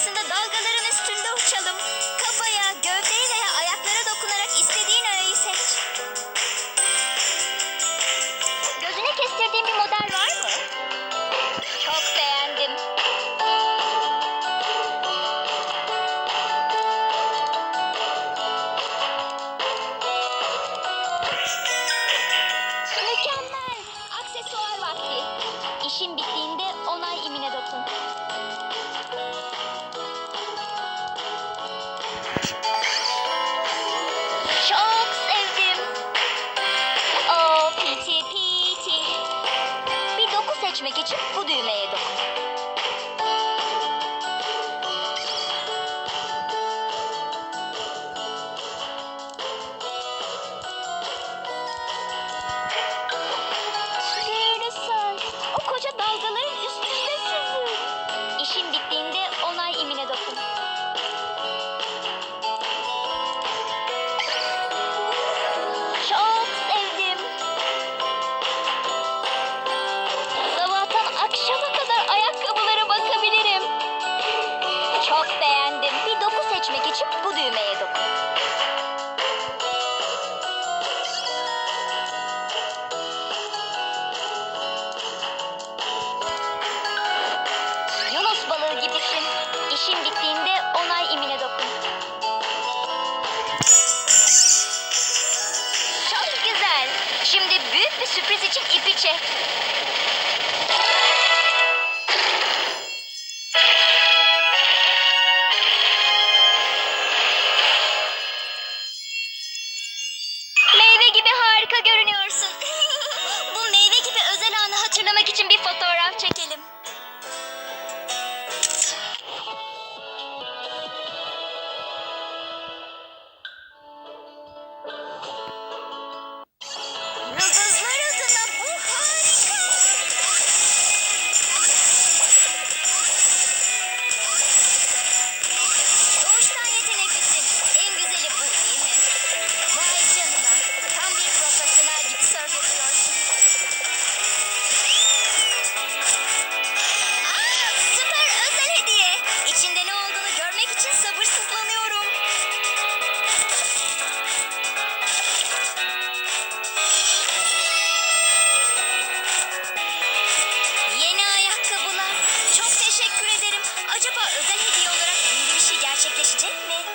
sırasında dalgaların üstünde uçalım. Kafaya, gövdeye veya ayaklara dokunarak istediğin öğeyi seç. Gözüne kestirdiğin bir model var mı? Çok beğendim. Mükemmel. Aksesuar vakti. İşin bittiğinde Çok sevdim. Oh piti piti. Bir doku seçmek için bu düğmeye dokun. Sürpriz için ipi çek. Meyve gibi harika görünüyorsun. Bu meyve gibi özel anı hatırlamak için. Özel hediye olarak büyülü bir şey gerçekleşecek mi?